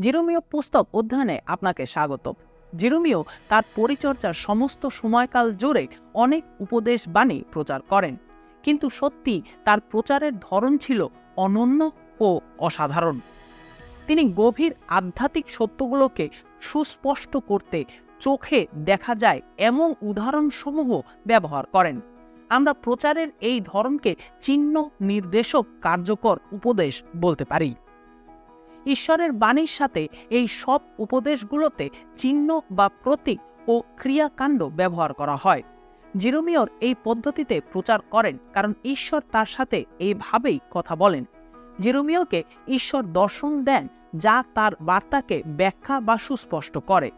জিরোমীয় পুস্তক অধ্যয়নে আপনাকে স্বাগত জিরোমীয় তার পরিচর্যার সমস্ত সময়কাল জুড়ে অনেক উপদেশ বাণী প্রচার করেন। কিন্তু সত্যি তার প্রচারের ধরন ছিল অনন্য ও অসাধারণ। তিনি গভীর আধ্যাত্মিক সত্যগুলোকে সুস্পষ্ট করতে চোখে দেখা যায় এমন উদাহরণসমূহ ব্যবহার করেন। আমরা প্রচারের এই ধরনকে চিহ্ন, নির্দেশক, কার্যকর উপদেশ বলতে পারি। ঈশ্বরের বাণীর সাথে এই সব উপদেশগুলোতে চিহ্ন বা প্রতীক ও ক্রিয়াকাণ্ড ব্যবহার করা হয়। জিরোমিয়র এই পদ্ধতিতে প্রচার করেন কারণ ঈশ্বর তার সাথে এইভাবেই কথা বলেন। জিরোমিয়কে ঈশ্বর দর্শন দেন যা তার বার্তাকে ব্যাখ্যা বা সুস্পষ্ট করে।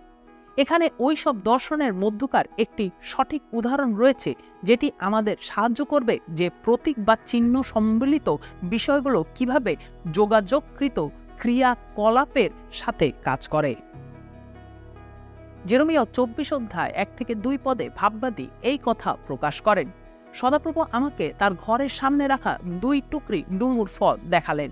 এখানে ওই সব দর্শনের মধ্যকার একটি সঠিক উদাহরণ রয়েছে যেটি আমাদের সাহায্য করবে যে প্রতীক বা চিহ্ন সম্মিলিত বিষয়গুলো কীভাবে যোগাযোগকৃত ক্রিয়াকলাপের সাথে কাজ করে। জেরমিয় চব্বিশ অধ্যায় এক থেকে দুই পদে ভাববাদী এই কথা প্রকাশ করেন। সদাপ্রভু আমাকে তার ঘরের সামনে রাখা দুই টুকরি ডুমুর ফল দেখালেন।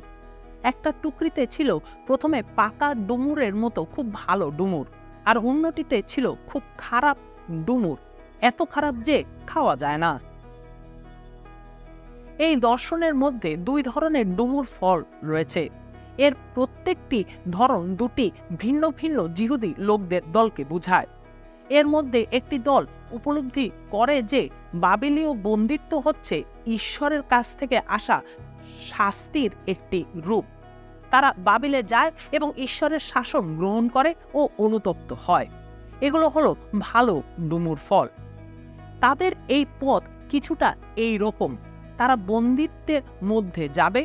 একটা টুকরিতে ছিল প্রথমে পাকা ডুমুরের মতো খুব ভালো ডুমুর, আর অন্যটিতে ছিল খুব খারাপ ডুমুর, এত খারাপ যে খাওয়া যায় না। এই দর্শনের মধ্যে দুই ধরনের ডুমুর ফল রয়েছে। এর প্রত্যেকটি ধরন দুটি ভিন্ন ভিন্ন জিহুদি লোকদের দলকে বুঝায়। এর মধ্যে একটি দল উপলব্ধি করে যে বাবিলীয় বন্দিত্ব হচ্ছে ঈশ্বরের কাছ থেকে আসা শাস্তির একটি রূপ। তারা বাবিলে যায় এবং ঈশ্বরের শাসন গ্রহণ করে ও অনুতপ্ত হয়। এগুলো হলো ভালো ডুমুর ফল। তাদের এই পথ কিছুটা এই রকম তারা বন্দিত্বের মধ্যে যাবে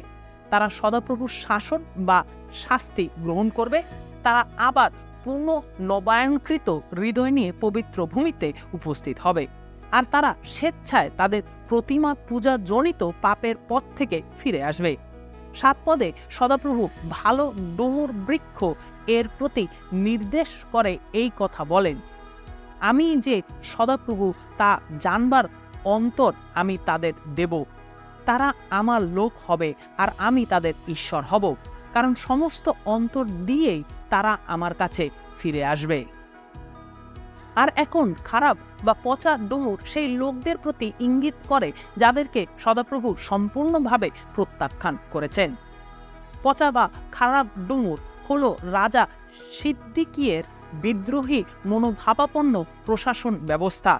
তারা সদাপ্রভুর শাসন বা শাস্তি গ্রহণ করবে। তারা আবার পূর্ণ নবায়নকৃত হৃদয় নিয়ে পবিত্র ভূমিতে উপস্থিত হবে। আর তারা স্বেচ্ছায় তাদের প্রতিমা পূজা জনিত পাপের পথ থেকে ফিরে আসবে। সাত পদে সদাপ্রভু ভালো ডুমুর বৃক্ষ এর প্রতি নির্দেশ করে এই কথা বলেন, আমি যে সদাপ্রভু তা জানবার অন্তর আমি তাদের দেব। তারা আমার লোক হবে আর আমি তাদের ঈশ্বর হব। কারণ সমস্ত অন্তর দিয়েই তারা আমার কাছে ফিরে আসবে। আর এখন খারাপ বা পচা ডুমুর সেই লোকদের প্রতি ইঙ্গিত করে, যাদেরকে সদাপ্রভু সম্পূর্ণভাবে প্রত্যাখ্যান করেছেন। পচা বা খারাপ ডুমুর হল রাজা সিদ্দিকিয়ের বিদ্রোহী মনোভাবাপন্ন প্রশাসন ব্যবস্থা।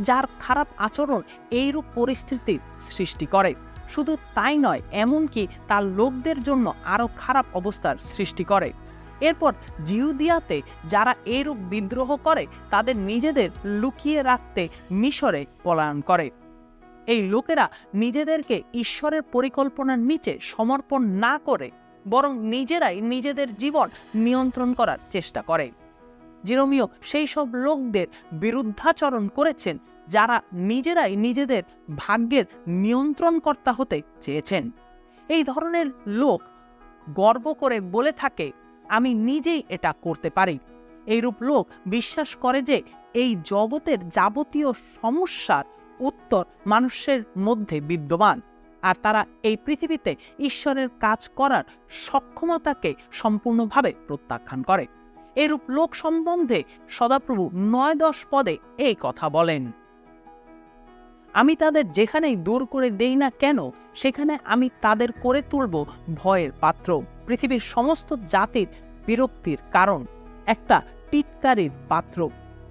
যার খারাপ আচরণ এইরূপ পরিস্থিতির সৃষ্টি করে। শুধু তাই নয়, এমনকি তার লোকদের জন্য আরও খারাপ অবস্থার সৃষ্টি করে। এরপর জিউদিয়াতে যারা এরূপ বিদ্রোহ করে, তাদের নিজেদের লুকিয়ে রাখতে মিশরে পলায়ন করে। এই লোকেরা নিজেদেরকে ঈশ্বরের পরিকল্পনার নিচে সমর্পণ না করে, বরং নিজেরাই নিজেদের জীবন নিয়ন্ত্রণ করার চেষ্টা করে। জিরোমিও সেই সব লোকদের বিরুদ্ধাচরণ করেছেন, যারা নিজেরাই নিজেদের ভাগ্যের নিয়ন্ত্রণকর্তা হতে চেয়েছেন। এই ধরনের লোক গর্ব করে বলে থাকে, আমি নিজেই এটা করতে পারি। এইরূপ লোক বিশ্বাস করে যে এই জগতের যাবতীয় সমস্যার উত্তর মানুষের মধ্যে বিদ্যমান, আর তারা এই পৃথিবীতে ঈশ্বরের কাজ করার সক্ষমতাকে সম্পূর্ণভাবে প্রত্যাখ্যান করে। এরূপ লোক সম্বন্ধে সদাপ্রভু নয় দশ পদে এই কথা বলেন। আমি তাদের যেখানেই দূর করে দেই না কেন, সেখানে আমি তাদের করে তুলব ভয়ের পাত্র, পৃথিবীর সমস্ত জাতির বিরক্তির কারণ। একটা টিটকারির পাত্র,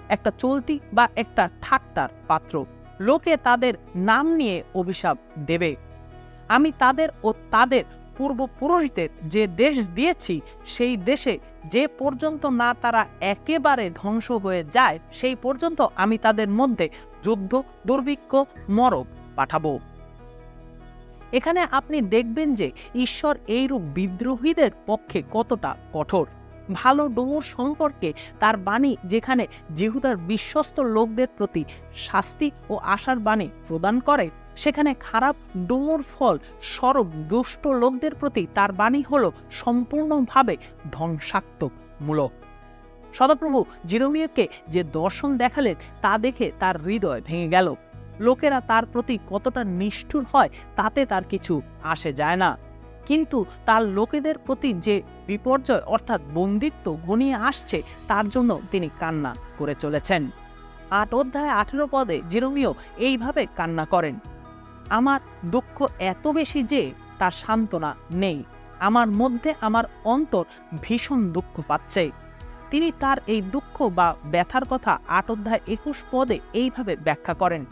একটা চলতি বা একটা ঠাট্টার পাত্র। লোকে তাদের নাম নিয়ে অভিশাপ দেবে। আমি তাদের ও তাদের পূর্বপুরুষদের যে দেশ দিয়েছি, সেই দেশে যে পর্যন্ত না তারা একেবারে ধ্বংস হয়ে যায়, সেই পর্যন্ত আমি তাদের মধ্যে যুদ্ধ, দুর্ভিক্ষ মরক পাঠাবো। এখানে আপনি দেখবেন যে ঈশ্বর এইরূপ বিদ্রোহীদের পক্ষে কতটা কঠোর। ভালো ডুমুর সম্পর্কে তার বাণী যেখানে জিহুদার বিশ্বস্ত লোকদের প্রতি শাস্তি ও আশার বাণী প্রদান করে সেখানে খারাপ ডুমুর ফল, সরব দুষ্ট লোকদের প্রতি তার বাণী হল সম্পূর্ণভাবে ধ্বংসাত্মকমূলক। সদাপ্রভু জিরোমিয়কে যে দর্শন দেখালেন, তা দেখে তার হৃদয় ভেঙে গেল। লোকেরা তার প্রতি কতটা নিষ্ঠুর হয়, তাতে তার কিছু আসে যায় না। কিন্তু তার লোকেদের প্রতি যে বিপর্যয়, অর্থাৎ বন্দিত্ব ঘনিয়ে আসছে, তার জন্য তিনি কান্না করে চলেছেন। আট অধ্যায় আঠেরো পদে জিরোমিও এইভাবে কান্না করেন। আমার দুঃখ এত বেশি যে তার সান্ত্বনা নেই। আমার মধ্যে আমার অন্তর ভীষণ দুঃখ পাচ্ছে। তিনি তার এই দুঃখ বা ব্যথার কথা আট অধ্যায় একুশ পদে এইভাবে ব্যাখ্যা করেন,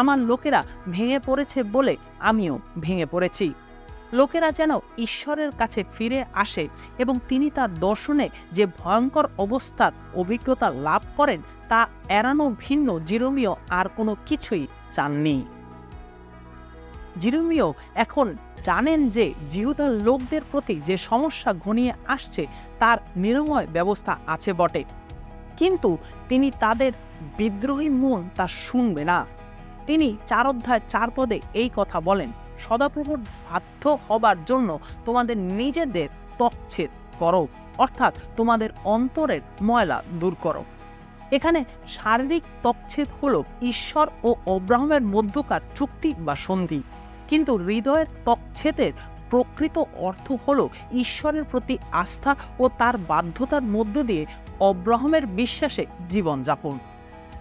আমার লোকেরা ভেঙে পড়েছে বলে আমিও ভেঙে পড়েছি। লোকেরা যেন ঈশ্বরের কাছে ফিরে আসে এবং তিনি তার দর্শনে যে ভয়ঙ্কর অবস্থার অভিজ্ঞতা লাভ করেন, তা এড়ানো ভিন্ন জিরোমিও আর কোনো কিছুই চাননি। জিরোমিও এখন জানেন যে জিহুদার লোকদের প্রতি যে সমস্যা ঘনিয়ে আসছে, তার নিরাময় ব্যবস্থা আছে বটে। কিন্তু তিনি তাদের বিদ্রোহী মন তা শুনবে না। তিনি চার অধ্যায় চার পদে এই কথা বলেন, সদাপ্রভুর বাধ্য হবার জন্য তোমাদের নিজেদের তকছেদ করো, অর্থাৎ তোমাদের অন্তরের ময়লা দূর করো। এখানে শারীরিক তকছেদ হল ঈশ্বর ও অব্রাহমের মধ্যকার চুক্তি বা সন্ধি। কিন্তু হৃদয়ের তকছেদের প্রকৃত অর্থ হল ঈশ্বরের প্রতি আস্থা ও তার বাধ্যতার মধ্য দিয়ে অব্রাহমের বিশ্বাসে জীবনযাপন।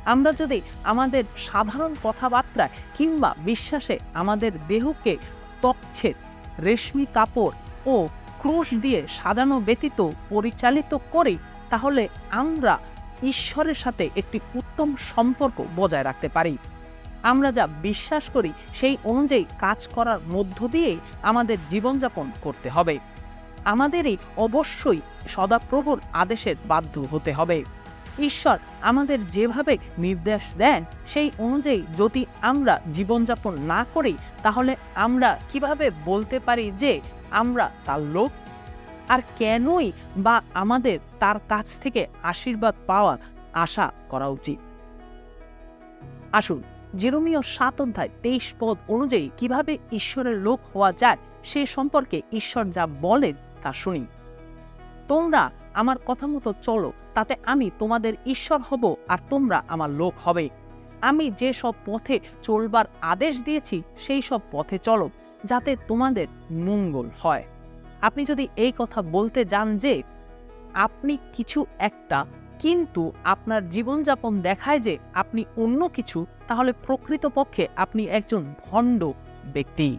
আমরা যদি আমাদের সাধারণ কথাবার্তায় কিংবা বিশ্বাসে আমাদের দেহকে তকছেদ, রেশমি কাপড় ও ক্রুশ দিয়ে সাজানো ব্যতীত পরিচালিত করি, তাহলে আমরা ঈশ্বরের সাথে একটি উত্তম সম্পর্ক বজায় রাখতে পারি। আমরা যা বিশ্বাস করি সেই অনুযায়ী কাজ করার মধ্য দিয়ে আমাদের জীবনযাপন করতে হবে। আমাদেরই অবশ্যই সদাপ্রভুর আদেশের বাধ্য হতে হবে। ঈশ্বর আমাদের যেভাবে নির্দেশ দেন, সেই অনুযায়ী যদি আমরা জীবনযাপন না করি, তাহলে আমরা কীভাবে বলতে পারি যে আমরা তার লোক? আর কেনই বা আমাদের তার কাছ থেকে আশীর্বাদ পাওয়ার আশা করা উচিত? আসুন জেরোমীয় সাত অধ্যায় তেইশ পদ অনুযায়ী কীভাবে ঈশ্বরের লোক হওয়া যায় সে সম্পর্কে ঈশ্বর যা বলেন তা শুনি। তোমরা আমার কথা মতো চলো, তাতে আমি তোমাদের ঈশ্বর হব আর তোমরা আমার লোক হবে। আমি যে সব পথে চলবার আদেশ দিয়েছি, সেই সব পথে চলো, যাতে তোমাদের মঙ্গল হয়। আপনি যদি এই কথা বলতে যান যে, আপনি কিছু একটা কিন্তু আপনার জীবনযাপন দেখায় যে আপনি অন্য কিছু, তাহলে প্রকৃতপক্ষে আপনি একজন ভণ্ড ব্যক্তি।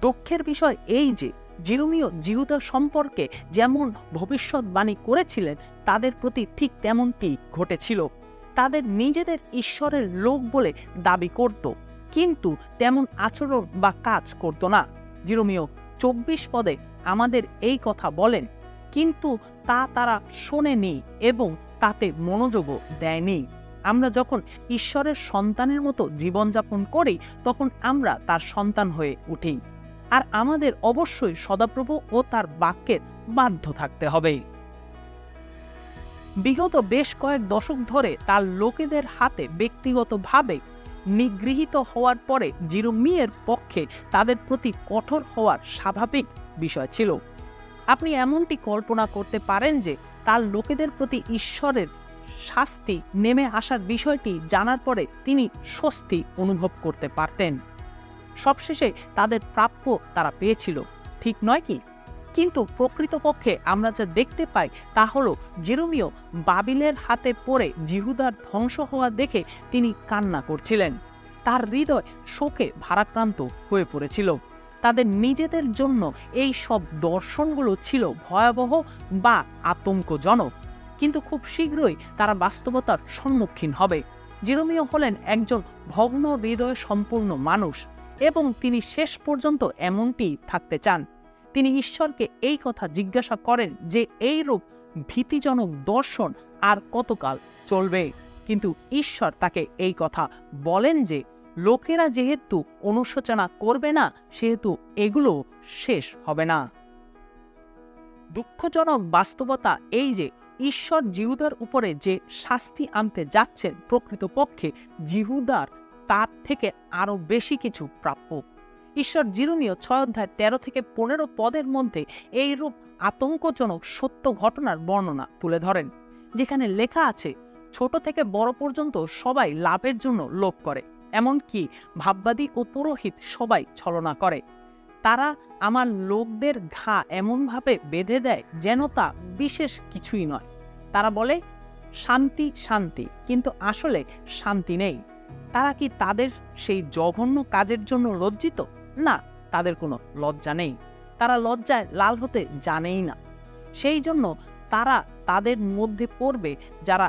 দুঃখের বিষয় এই যে জিরুমীয় জিহুদা সম্পর্কে যেমন ভবিষ্যৎবাণী করেছিলেন, তাদের প্রতি ঠিক তেমনটি ঘটেছিল। তাদের নিজেদের ঈশ্বরের লোক বলে দাবি করত, কিন্তু তেমন আচরণ বা কাজ করত না। জিরোমিও চব্বিশ পদে আমাদের এই কথা বলেন। কিন্তু তা তারা শোনেনি এবং তাতে মনোযোগও দেয়নি আমরা যখন ঈশ্বরের সন্তানের মতো জীবনযাপন করি, তখন আমরা তার সন্তান হয়ে উঠি। আর আমাদের অবশ্যই সদাপ্রভু ও তার বাক্যের বাধ্য থাকতে হবে। বিগত বেশ কয়েক দশক ধরে তার লোকেদের হাতে ব্যক্তিগতভাবে নিগৃহীত হওয়ার পরে জিরোমিয়ের পক্ষে তাদের প্রতি কঠোর হওয়ার স্বাভাবিক বিষয় ছিল। আপনি এমনটি কল্পনা করতে পারেন যে তার লোকেদের প্রতি ঈশ্বরের শাস্তি নেমে আসার বিষয়টি জানার পরে তিনি স্বস্তি অনুভব করতে পারতেন। সবশেষে তাদের প্রাপ্য তারা পেয়েছিল, ঠিক নয় কি? কিন্তু প্রকৃতপক্ষে আমরা যা দেখতে পাই তা হলো জেরুমিও বাবিলের হাতে পড়ে জিহুদার ধ্বংস হওয়া দেখে তিনি কান্না করছিলেন। তার হৃদয় শোকে ভারাক্রান্ত হয়ে পড়েছিল। তাদের নিজেদের জন্য এই সব দর্শনগুলো ছিল ভয়াবহ বা আতঙ্কজনক। কিন্তু খুব শীঘ্রই তারা বাস্তবতার সম্মুখীন হবে। জিরোমিও হলেন একজন ভগ্ন হৃদয় সম্পূর্ণ মানুষ এবং তিনি শেষ পর্যন্ত এমনটি থাকতে চান। তিনি ঈশ্বরকে এই কথা জিজ্ঞাসা করেন যে এই রূপ ভীতিজনক দর্শন আর কতকাল চলবে? কিন্তু ঈশ্বর তাকে এই কথা বলেন যে লোকেরা যেহেতু অনুশোচনা করবে না, সেহেতু এগুলো শেষ হবে না। দুঃখজনক বাস্তবতা এই যে, ঈশ্বর জিহুদার উপরে যে শাস্তি আনতে যাচ্ছেন প্রকৃতপক্ষে, জিহুদার তার থেকে আরও বেশি কিছু প্রাপ্য। ঈশ্বর জিরুমীয় ছয় অধ্যায় তেরো থেকে পনেরো পদের মধ্যে এই রূপ আতঙ্কজনক সত্য ঘটনার বর্ণনা তুলে ধরেন, যেখানে লেখা আছে, ছোট থেকে বড় পর্যন্ত সবাই লাভের জন্য লোভ করে। এমনকি ভাববাদী ও পুরোহিত সবাই ছলনা করে। তারা আমার লোকদের ঘা এমনভাবে বেঁধে দেয় যেন তা বিশেষ কিছুই নয়। তারা বলে, শান্তি শান্তি, কিন্তু আসলে শান্তি নেই। তারা কি তাদের সেই জঘন্য কাজের জন্য লজ্জিত? না, তাদের কোনো লজ্জা নেই। তারা লজ্জায় লাল হতে জানেই না। সেই জন্য তারা তাদের মধ্যে পড়বে যারা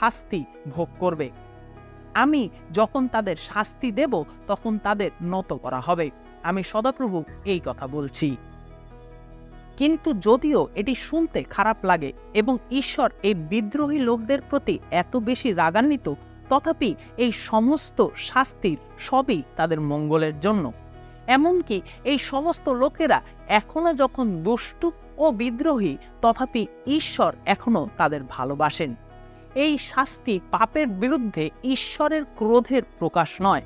শাস্তি ভোগ করবে। আমি যখন তাদের শাস্তি দেব, তখন তাদের নত করা হবে। আমি সদাপ্রভু এই কথা বলছি। কিন্তু যদিও এটি শুনতে খারাপ লাগে এবং ঈশ্বর এই বিদ্রোহী লোকদের প্রতি এত বেশি রাগান্বিত, তথাপি এই সমস্ত শাস্তির সবই তাদের মঙ্গলের জন্য। এমনকি এই সমস্ত লোকেরা এখনও যখন দুষ্টু ও বিদ্রোহী, তথাপি ঈশ্বর এখনও তাদের ভালোবাসেন। এই শাস্তি পাপের বিরুদ্ধে ঈশ্বরের ক্রোধের প্রকাশ নয়।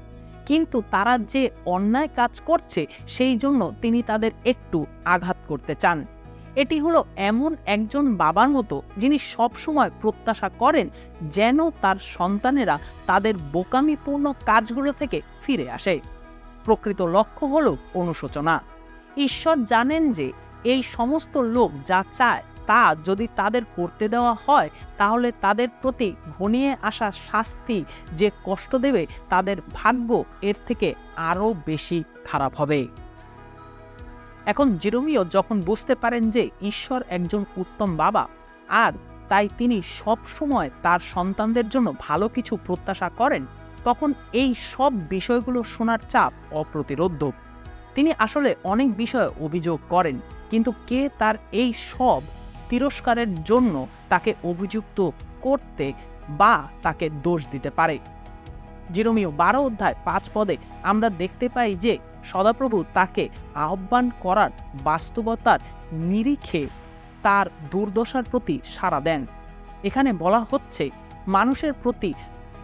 কিন্তু তারা যে অন্যায় কাজ করছে, সেই জন্য তিনি তাদের একটু আঘাত করতে চান। এটি হলো এমন একজন বাবার মতো যিনি সবসময় প্রত্যাশা করেন যেন তার সন্তানেরা তাদের বোকামিপূর্ণ কাজগুলো থেকে ফিরে আসে। প্রকৃত লক্ষ্য হল অনুশোচনা। ঈশ্বর জানেন যে এই সমস্ত লোক যা চায় তা যদি তাদের করতে দেওয়া হয়, তাহলে তাদের প্রতি ঘনিয়ে আসা শাস্তি যে কষ্ট দেবে, তাদের ভাগ্য এর থেকে আরও বেশি খারাপ হবে। এখন জিরোমিও যখন বুঝতে পারেন যে ঈশ্বর একজন উত্তম বাবা, আর তাই তিনি সব সময় তার সন্তানদের জন্য ভালো কিছু প্রত্যাশা করেন, তখন এই সব বিষয়গুলো শোনার চাপ অপ্রতিরোধ্য। তিনি আসলে অনেক বিষয়ে অভিযোগ করেন, কিন্তু কে তার এই সব তিরস্কারের জন্য তাকে অভিযুক্ত করতে বা তাকে দোষ দিতে পারে। জিরোমিও বারো অধ্যায় পাঁচ পদে আমরা দেখতে পাই যে সদাপ্রভু তাকে আহ্বান করার বাস্তবতার নিরিখে তার দুর্দশার প্রতি সাড়া দেন। এখানে বলা হচ্ছে, মানুষের প্রতি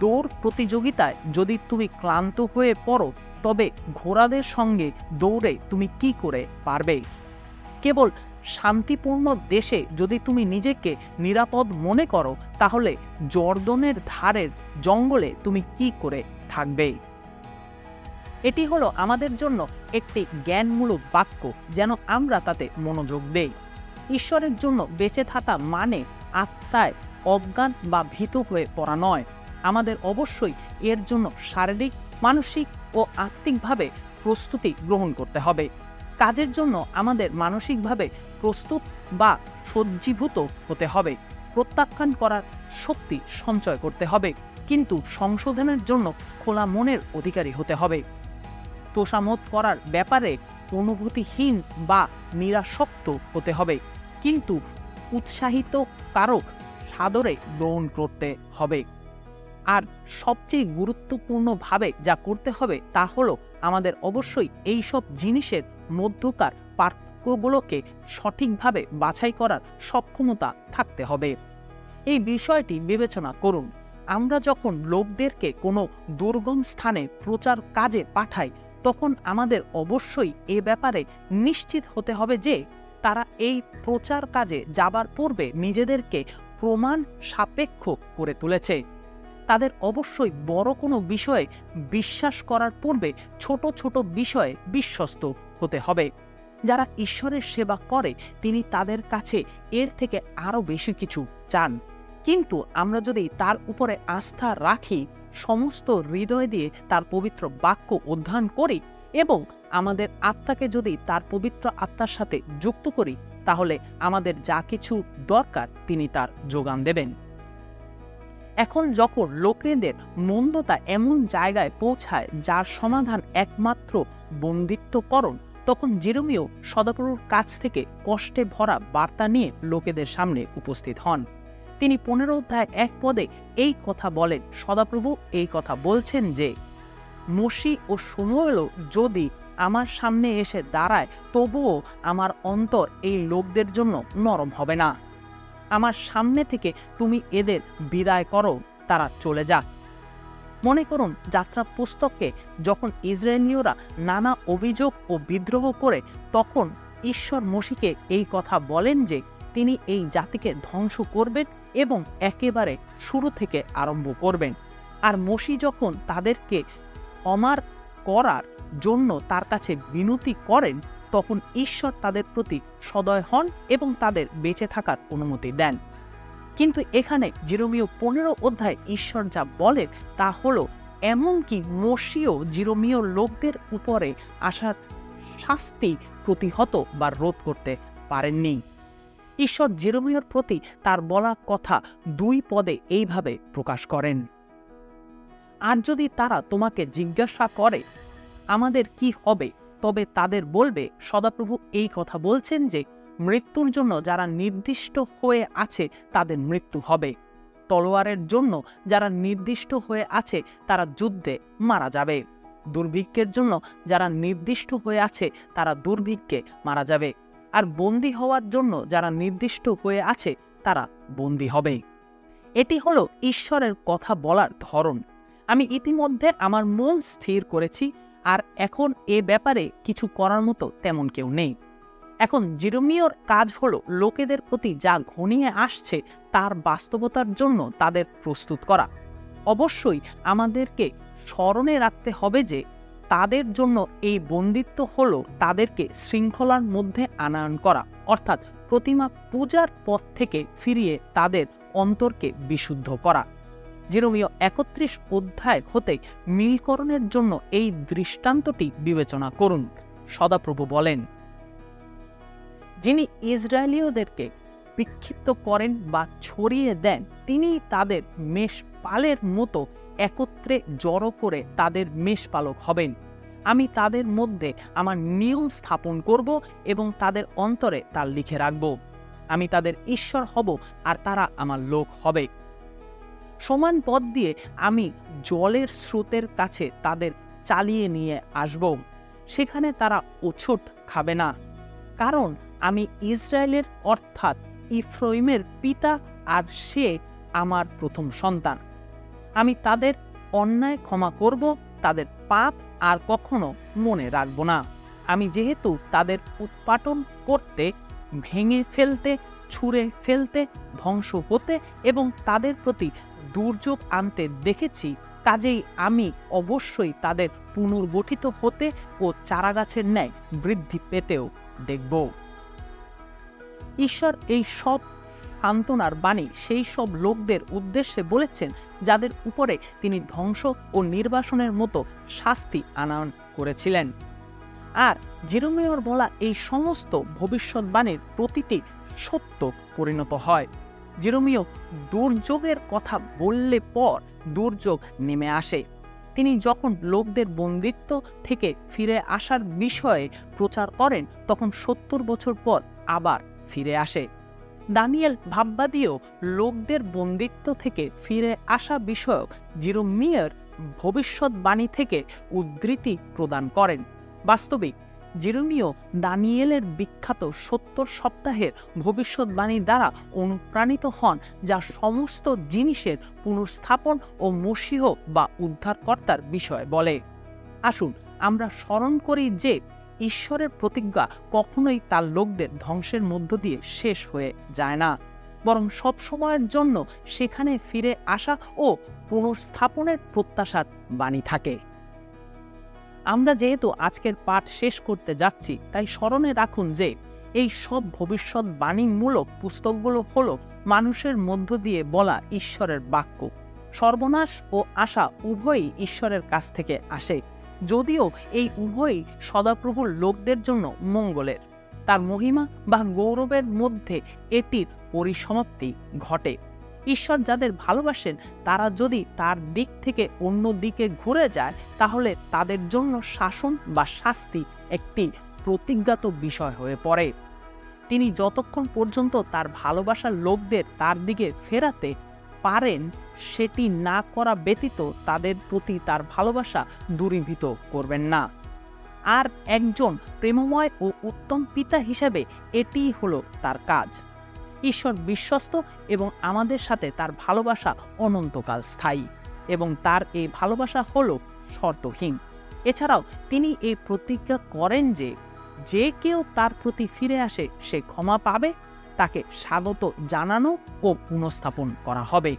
দৌড় প্রতিযোগিতায় যদি তুমি ক্লান্ত হয়ে পড়ো, তবে ঘোড়াদের সঙ্গে দৌড়ে তুমি কি করে পারবে? কেবল শান্তিপূর্ণ দেশে যদি তুমি নিজেকে নিরাপদ মনে করো, তাহলে জর্দনের ধারের জঙ্গলে তুমি কি করে থাকবে? এটি হলো আমাদের জন্য একটি জ্ঞানমূলক বাক্য যেন আমরা তাতে মনোযোগ দেই। ঈশ্বরের জন্য বেঁচে থাকা মানে আত্মায় অজ্ঞান বা ভীত হয়ে পড়া নয়। আমাদের অবশ্যই এর জন্য শারীরিক, মানসিক ও আত্মিকভাবে প্রস্তুতি গ্রহণ করতে হবে। কাজের জন্য আমাদের মানসিকভাবে প্রস্তুত বা সজ্জীভূত হতে হবে। প্রত্যাখ্যান করার শক্তি সঞ্চয় করতে হবে। কিন্তু সংশোধনের জন্য খোলা মনের অধিকারী হতে হবে। তোষামত করার ব্যাপারে অনুভূতিহীন বা নিরাসক্ত হতে হবে। কিন্তু উৎসাহিত কারক সাদরে গ্রহণ করতে হবে। আর সবচেয়ে গুরুত্বপূর্ণভাবে যা করতে হবে তা হলো আমাদের অবশ্যই এই সব জিনিসের মধ্যকার পার্থক্যগুলোকে সঠিকভাবে বাছাই করার সক্ষমতা থাকতে হবে। এই বিষয়টি বিবেচনা করুন। আমরা যখন লোকদেরকে কোনো দুর্গম স্থানে প্রচার কাজে পাঠাই, তখন আমাদের অবশ্যই এ ব্যাপারে নিশ্চিত হতে হবে যে তারা এই প্রচার কাজে যাবার পূর্বে নিজেদেরকে প্রমাণ সাপেক্ষ করে তুলেছে। তাদের অবশ্যই বড় কোনো বিষয়ে বিশ্বাস করার পূর্বে ছোট ছোট বিষয়ে বিশ্বস্ত হতে হবে। যারা ঈশ্বরের সেবা করে, তিনি তাদের কাছে এর থেকে আরও বেশি কিছু চান। কিন্তু আমরা যদি তার উপরে আস্থা রাখি, সমস্ত হৃদয় দিয়ে তার পবিত্র বাক্য অধ্যয়ন করি এবং আমাদের আত্মাকে যদি তার পবিত্র আত্মার সাথে যুক্ত করি, তাহলে আমাদের যা কিছু দরকার তিনি তার যোগান দেবেন। এখন যখন লোকেদের মন্দতা এমন জায়গায় পৌঁছায়, যার সমাধান একমাত্র বন্দিত্বকরণ তখন জেরমিও সদাপ্রভুর কাছ থেকে কষ্টে ভরা বার্তা নিয়ে লোকেদের সামনে উপস্থিত হন। তিনি পনেরো অধ্যায় এক পদে এই কথা বলেন, সদাপ্রভু এই কথা বলছেন যে, মসি ও সময়েলও যদি আমার সামনে এসে দাঁড়ায়, তবুও আমার অন্তর এই লোকদের জন্য নরম হবে না। আমার সামনে থেকে তুমি এদের বিদায় করো, তারা চলে যাক। মনে করুন, যাত্রা পুস্তকে যখন ইসরায়েলীয়রা নানা অভিযোগ ও বিদ্রোহ করে, তখন ঈশ্বর মসিকে এই কথা বলেন যে তিনি এই জাতিকে ধ্বংস করবেন এবং একেবারে শুরু থেকে আরম্ভ করবেন। আর মসি যখন তাদেরকে অমার করার জন্য তার কাছে বিনতি করেন, তখন ঈশ্বর তাদের প্রতি সদয় হন এবং তাদের বেঁচে থাকার অনুমতি দেন। কিন্তু এখানে জিরোমীয় পনেরো অধ্যায় ঈশ্বর যা বলেন তা হলো, এমনকি মসিও জিরোমীয় লোকদের উপরে আসার শাস্তি প্রতিহত বা রোধ করতে পারেননি। ঈশ্বর জেরোমিয়র প্রতি তার বলা কথা দুই পদে এইভাবে প্রকাশ করেন, আর যদি তারা তোমাকে জিজ্ঞাসা করে, আমাদের কি হবে? তবে তাদের বলবে, সদাপ্রভু এই কথা বলছেন যে মৃত্যুর জন্য যারা নির্দিষ্ট হয়ে আছে, তাদের মৃত্যু হবে। তলোয়ারের জন্য যারা নির্দিষ্ট হয়ে আছে, তারা যুদ্ধে মারা যাবে। দুর্ভিক্ষের জন্য যারা নির্দিষ্ট হয়ে আছে, তারা দুর্ভিক্ষে মারা যাবে। আর বন্দী হওয়ার জন্য যারা নির্দিষ্ট হয়ে আছে, তারা বন্দী হবে। এটি হলো ঈশ্বরের কথা বলার ধরন। আমি ইতিমধ্যে আমার মন স্থির করেছি, আর এখন এ ব্যাপারে কিছু করার মতো তেমন কেউ নেই। এখন জিরোমিওর কাজ হলো লোকেদের প্রতি যা ঘনিয়ে আসছে তার বাস্তবতার জন্য তাদের প্রস্তুত করা। অবশ্যই আমাদেরকে স্মরণে রাখতে হবে যে তাদের জন্য এই বন্দিত্ব হল তাদেরকে শৃঙ্খলার মধ্যে আনায়ন করা, অর্থাৎ প্রতিমা পূজার পথ থেকে ফিরিয়ে তাদের অন্তরকে বিশুদ্ধ করা। যেরমীয় একত্রিশ অধ্যায় হতে মিলকরণের জন্য এই দৃষ্টান্তটি বিবেচনা করুন। সদাপ্রভু বলেন যিনি ইসরায়েলীয়দেরকে বিক্ষিপ্ত করেন বা ছড়িয়ে দেন, তিনি তাদের মেষপালের মতো একত্রে জড়ো করে তাদের মেষপালক হবেন। আমি তাদের মধ্যে আমার নিয়ম স্থাপন করব এবং তাদের অন্তরে তা লিখে রাখব। আমি তাদের ঈশ্বর হব আর তারা আমার লোক হবে। সমান পথ দিয়ে আমি জলের স্রোতের কাছে তাদের চালিয়ে নিয়ে আসব। সেখানে তারা ওছুট খাবে না। কারণ আমি ইসরায়েলের, অর্থাৎ ইফ্রইমের পিতা আর সে আমার প্রথম সন্তান। আমি তাদের অন্যায় ক্ষমা করব, তাদের পাপ আর কখনো মনে রাখব না। আমি যেহেতু তাদের উৎপাটন করতে, ভেঙে ফেলতে, ছুঁড়ে ফেলতে ধ্বংস হতে এবং তাদের প্রতি দুর্যোগ আনতে দেখেছি, কাজেই আমি অবশ্যই তাদের পুনর্গঠিত হতে ও চারাগাছের ন্যায় বৃদ্ধি পেতেও দেখব। ঈশ্বর এই সব সান্ত্বনার বাণী সেই সব লোকদের উদ্দেশ্যে বলেছেন, যাদের উপরে তিনি ধ্বংস ও নির্বাসনের মতো শাস্তি আনয়ন করেছিলেন। আর জিরোমেয়র বলা এই সমস্ত ভবিষ্যৎবাণীর প্রতিটি সত্য পরিণত হয়। জিরোমিও দুর্যোগের কথা বললে পর দুর্যোগ নেমে আসে। তিনি যখন লোকদের বন্দিত্ব থেকে ফিরে আসার বিষয়ে প্রচার করেন, তখন সত্তর বছর পর আবার ফিরে আসে। দানিয়েল ভাববাদীয় লোকদের বন্দিত্ব থেকে ফিরে আসা বিষয়ক জিরোমিয়ার ভবিষ্যৎবাণী থেকে উদ্ধৃতি প্রদান করেন। বাস্তবিক জিরোমিও দানিয়েলের বিখ্যাত সত্তর সপ্তাহের ভবিষ্যৎবাণী দ্বারা অনুপ্রাণিত হন, যা সমস্ত জিনিসের পুনঃস্থাপন ও মসীহ বা উদ্ধারকর্তার বিষয় বলে। আসুন, আমরা স্মরণ করি যে ঈশ্বরের প্রতিজ্ঞা কখনোই তার লোকদের ধ্বংসের মধ্য দিয়ে শেষ হয়ে যায় না। বরং সব সময়ের জন্য সেখানে ফিরে আসা ও পুনঃস্থাপনের প্রত্যাশার বাণী থাকে। আমরা যেহেতু আজকের পাঠ শেষ করতে যাচ্ছি, তাই স্মরণে রাখুন যে এই সব ভবিষ্যৎ বাণীমূলক পুস্তকগুলো হলো মানুষের মধ্য দিয়ে বলা ঈশ্বরের বাক্য। সর্বনাশ ও আশা উভয়ই ঈশ্বরের কাছ থেকে আসে। যদিও এই উভয়ই সদাপ্রভুর লোকদের জন্য মঙ্গলের। তার মহিমা বা গৌরবের মধ্যে এটির পরিসমাপ্তি ঘটে। ঈশ্বর যাদের ভালোবাসেন, তারা যদি তার দিক থেকে অন্য দিকে ঘুরে যায়, তাহলে তাদের জন্য শাসন বা শাস্তি একটি প্রতিজ্ঞাত বিষয় হয়ে পড়ে। তিনি যতক্ষণ পর্যন্ত তার ভালোবাসার লোকদের তার দিকে ফেরাতে পারেন সেটি না করা ব্যতীত তাদের প্রতি তার ভালোবাসা দূরীভূত করবেন না। আর একজন প্রেমময় ও উত্তম পিতা হিসাবে এটিই হলো তার কাজ। ঈশ্বর বিশ্বস্ত এবং আমাদের সাথে তার ভালোবাসা অনন্তকাল স্থায়ী এবং তার এই ভালোবাসা হল শর্তহীন। এছাড়াও তিনি এই প্রতিজ্ঞা করেন যে যে কেউ তার প্রতি ফিরে আসে সে ক্ষমা পাবে, তাকে স্বাগত জানানো ও পুনঃস্থাপন করা হবে।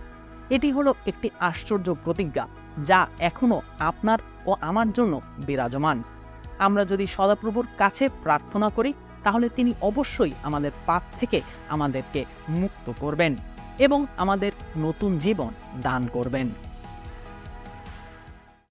এটি হলো একটি আশ্চর্য প্রতিজ্ঞা, যা এখনও আপনার ও আমার জন্য বিরাজমান। আমরা যদি সদাপ্রভুর কাছে প্রার্থনা করি, তাহলে তিনি অবশ্যই আমাদের পাপ থেকে আমাদেরকে মুক্ত করবেন এবং আমাদের নতুন জীবন দান করবেন।